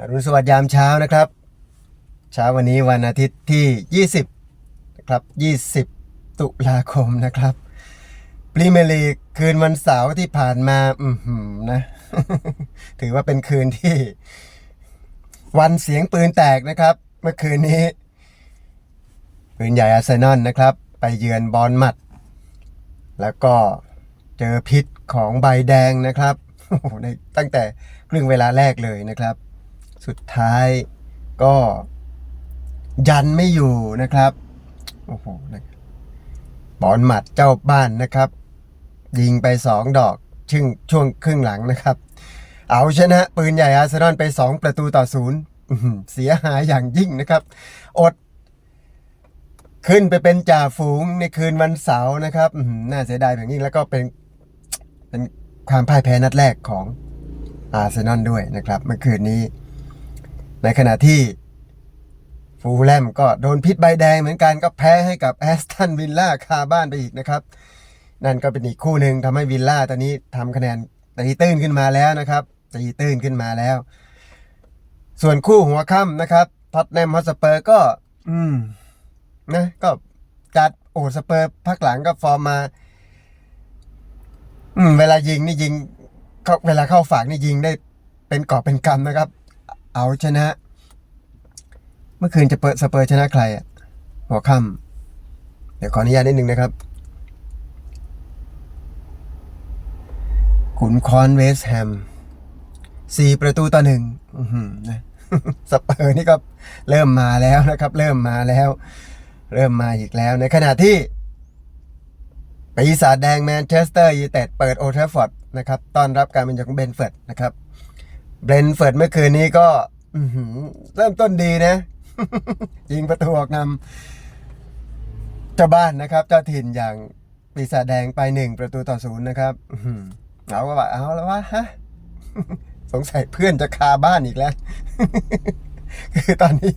อรุณสวัสดิ์ยามเช้านะครับ เช้าวันนี้วันอาทิตย์ที่ 20นะครับ20 ตุลาคมนะครับพรีเมียร์ลีกคืนวันเสาร์ที่ผ่านมาอือหือนะถือว่าเป็นคืนที่ วันเสียงปืนแตกนะครับ เมื่อคืนนี้ ปืนใหญ่อาร์เซนอลนะครับ ไปเยือนบอลมัด แล้วก็เจอพิษของใบแดงนะครับโอ้โหในตั้งแต่ครึ่งเวลาแรกเลยนะครับ สุดท้ายก็ยันไม่อยู่นะครับ โอ้โหนะบอลหมัดเจ้าบ้านนะครับ ยิงไปสองดอกชึ่งช่วงครึ่งหลังนะครับ เอาชนะปืนใหญ่อาร์เซนอลไป2ประตูต่อศูนย์เสียหายอย่างยิ่งนะครับ อด ขึ้นไปเป็นจ่าฝูงในคืนวันเสาร์นะครับน่าเสียดายอย่างยิ่งแล้วก็เป็นเป็นความพ่ายแพ้นัดแรกของอาร์เซนอลด้วยนะครับ เมื่อคืนนี้ ในขณะที่ฟูลแลมก็โดนพิษใบแดงเหมือนกันก็แพ้ให้กับแอสตันวิลล่าคาบ้านไปอีกนะครับ นั่นก็เป็นอีกคู่หนึ่งทำให้วิลล่าตอนนี้ทำคะแนนตีตื้นขึ้นมาแล้วนะครับตีตื้นขึ้นมาแล้ว ส่วนคู่หัวค่ำนะครับท็อตแนมฮอตสเปอร์ก็ อืมนะก็จัดโอ้สเปอร์พักหลังก็ฟอร์มมา อืม เวลายิงนี่ยิงเขาเวลาเข้าฝากนี่ยิงได้เป็นกอบเป็นกำนะครับ เอาชนะ เมื่อคืนจะเปิดสเปอร์ชนะใครอะหัวค่ำเดี๋ยวขออนุญาตนิดนึงนะครับขุนคอนเวสแฮมสี่ประตูต่อหนึ่งนะสเปอร์นี่ก็เริ่มมาแล้วนะครับ เริ่มมาแล้ว เริ่มมาอีกแล้วในขณะที่ปีศาจแดงแมนเชสเตอร์ยูไนเต็ดเปิดโอเทฟฟอร์ดนะครับต้อนรับการเป็นจากเบนเฟิร์ดนะครับ เบนเฟิร์ดเมื่อคืนนี้ก็เริ่มต้นดีนะ ยิงประตูออกนำเจ้าบ้านนะครับ เจ้าถิ่นอย่างปีศาจแดงไปหนึ่งประตูต่อศูนย์นะครับอื้อหือเอาก็ว่าเอาแล้ววะฮะสงสัยเพื่อนจะคาบ้านอีกแล้ว คือตอนนี้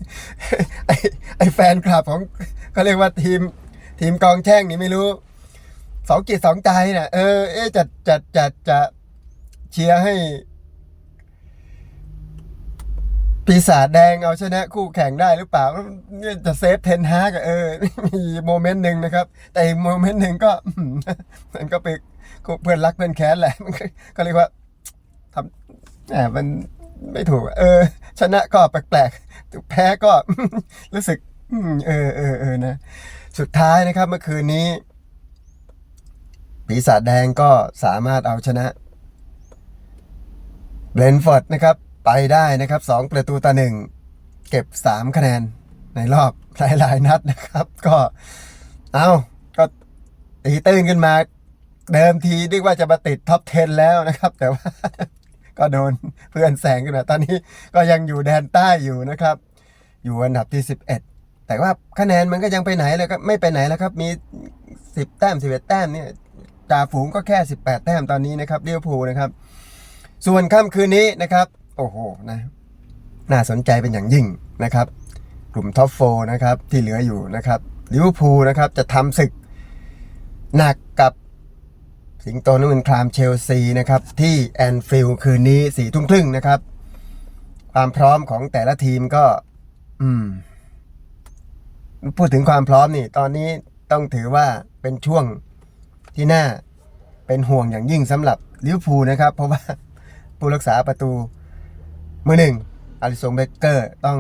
ไอ้ไอแฟนคลับของเขาเรียกว่าทีม ทีมกองแช่งนี่ไม่รู้สองจิตสองใจนะเออเอ๊จะจะจะจะเชียร์ให้ ปีศาจแดงเอาชนะคู่แข่งได้หรือเปล่าเนี่ยจะเซฟเทนฮากเออมีโมเมนต์หนึ่งนะครับ แต่อีกโมเมนต์หนึ่งก็มันก็เป็นเพื่อนรักเพื่อนแค้นแหละมันก็เรียกว่าทำแหมมันไม่ถูก เออ ชนะก็แปลกๆแพ้ก็รู้สึกเออเออเออนะ สุดท้ายนะครับเมื่อคืนนี้ ปีศาจแดงก็สามารถเอาชนะเบรนฟอร์ดนะครับ ไปได้นะครับสองประตูต่อหนึ่งเก็บสามคะแนนในรอบหลายๆนัดนะครับ ก็เอาก็ตีตื้นขึ้นมา เดิมทีนึกว่าจะมาติดท็อป 10 แล้วนะครับ แต่ว่าก็โดนเพื่อนแซงขึ้นมาตอนนี้ก็ยังอยู่แดนใต้อยู่นะครับ อยู่อันดับที่ 11 แต่ว่าคะแนนมันก็ยังไปไหนเลยครับไม่ไปไหนแล้วครับมี 10 แต้ม 11 แต้มเนี่ยจ่าฝูงก็แค่ 18 แต้มตอนนี้นะครับเลี้ยวภูลนะครับ ส่วนค่ำคืนนี้นะครับ โอ้โหนะน่าสนใจเป็นอย่างยิ่งนะครับ กลุ่มท็อปโฟนะครับที่เหลืออยู่นะครับลิเวอร์พูลนะครับจะทำศึกหนักกับสิงโตนุ่นคลามเชลซีนะครับที่แอนฟิลด์คืนนี้สี่ทุ่มครึ่งนะครับ ความพร้อมของแต่ละทีมก็ อืม พูดถึงความพร้อมนี่ ตอนนี้ต้องถือว่าเป็นช่วงที่น่าเป็นห่วงอย่างยิ่งสำหรับลิเวอร์พูลนะครับ เพราะว่าผู้รักษาประตู มือหนึ่งอาริสงเบเกอร์ต้อง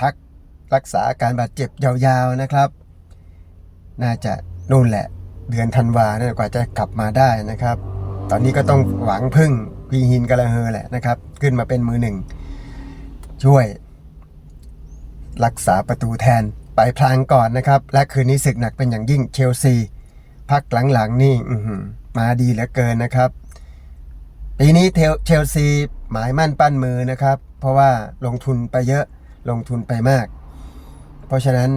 พักรักษาอาการบาดเจ็บยาวๆนะครับ น่าจะนู่นแหละ เดือนธันวาเนี่ยกว่าจะกลับมาได้นะครับ ตอนนี้ก็ต้องหวังพึ่งพีฮินกาลาเฮอแหละนะครับ ขึ้นมาเป็นมือหนึ่ง ช่วย รักษาประตูแทนไปพลางก่อนนะครับ และคืนนี้ศึกหนักเป็นอย่างยิ่งเชลซีพักหลังๆนี่มาดีเหลือเกินนะครับ ปีนี้เชลซีหมายมั่นปั้นมือนะครับ เพราะว่าลงทุนไปเยอะลงทุนไปมาก เพราะฉะนั้น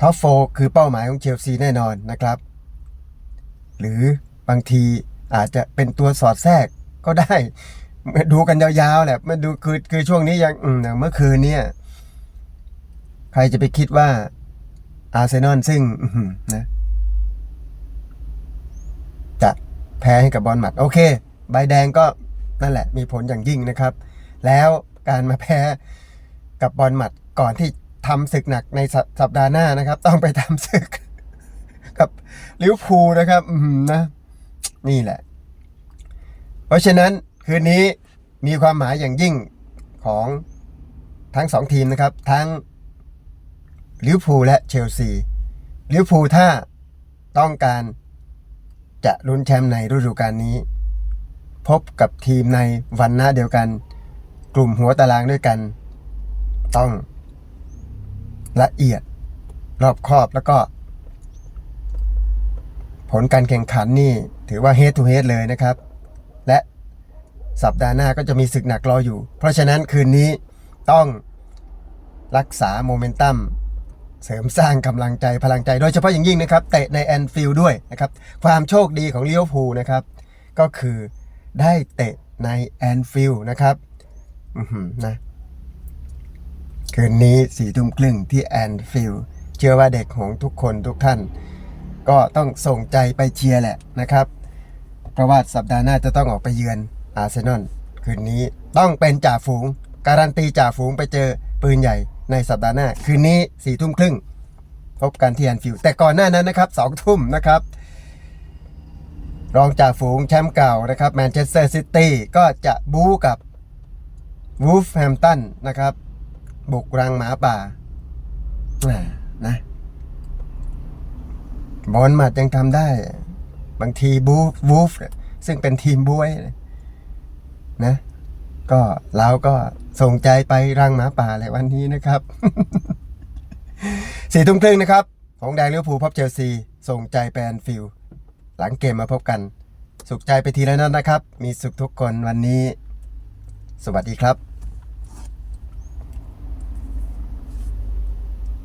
ท็อปโฟคือเป้าหมายของเชลซีแน่นอนนะครับ หรือบางทีอาจจะเป็นตัวสอดแทรกก็ได้ดูกันยาวๆแหละมาดูคือคือช่วงนี้ยังอืมเมื่อคืนเนี่ย ใครจะไปคิดว่าอาร์เซนอลซึ่งนะ จะ แพ้ให้กับบอลหมัด โอเค ใบแดงก็นั่นแหละมีผลอย่างยิ่งนะครับ แล้วการมาแพ้กับบอลหมัดก่อนที่ทำศึกหนักในสัปสัปดาห์หน้านะครับ ต้องไปทำศึก กับลิเวอร์พูลนะครับอืมนะนี่แหละ เพราะฉะนั้นคืนนี้มีความหมายอย่างยิ่งของทั้งสองทีมนะครับ ทั้งลิเวอร์พูลและเชลซีลิเวอร์พูลถ้าต้องการ จะลุ้นแชมป์ในฤดูกาลนี้ พบกับทีมในวันหน้าเดียวกัน กลุ่มหัวตารางด้วยกัน ต้องละเอียดรอบคอบแล้วก็ ผลการแข่งขันนี่ถือว่า head to head เลยนะครับ และสัปดาห์หน้าก็จะมีศึกหนักรออยู่ เพราะฉะนั้นคืนนี้ต้องรักษาโมเมนตัม เสริมสร้างกำลังใจพลังใจโดยเฉพาะอย่างยิ่งนะครับเตะในแอนฟิลด์ด้วยนะครับความโชคดีของลิเวอร์พูลนะครับก็คือได้เตะในแอนฟิลด์นะครับอืนะคืนนี้สี่ทุ่มครึ่งที่แอนฟิลด์เชื่อว่าเด็กของทุกคนทุกท่าน ก็ต้องส่งใจไปเชียร์แหละนะครับ เพราะว่าสัปดาห์หน้าจะต้องออกไปเยือนอาร์เซนอลคืนนี้ต้องเป็นจ่าฝูง การันตีจ่าฝูงไปเจอปืนใหญ่ ในสัปดาห์หน้า คืนนี้สี่ทุ่มครึ่งพบกันที่แอนฟิลด์แต่ก่อนหน้านั้นนะครับสองทุ่มนะครับ รองจ่าฝูงแชมป์เก่านะครับแมนเชสเตอร์ซิตี้ก็จะบู๊กับวูฟแฮมตันนะครับบุกรังหมาป่านะบอลมัดยังทำได้ บางทีบูฟวูฟซึ่งเป็นทีมบวยนะ ก็เราก็ส่งใจไปรังหมาป่าแหละวันนี้นะครับสี่ทุ่มครึ่งนะครับของแดงลิเวภูพบเชลซี ส่งใจไปแอนฟิลหลังเกมมาพบกัน สุขใจไปทีละนั้นนะครับ มีสุขทุกคนวันนี้ สวัสดีครับ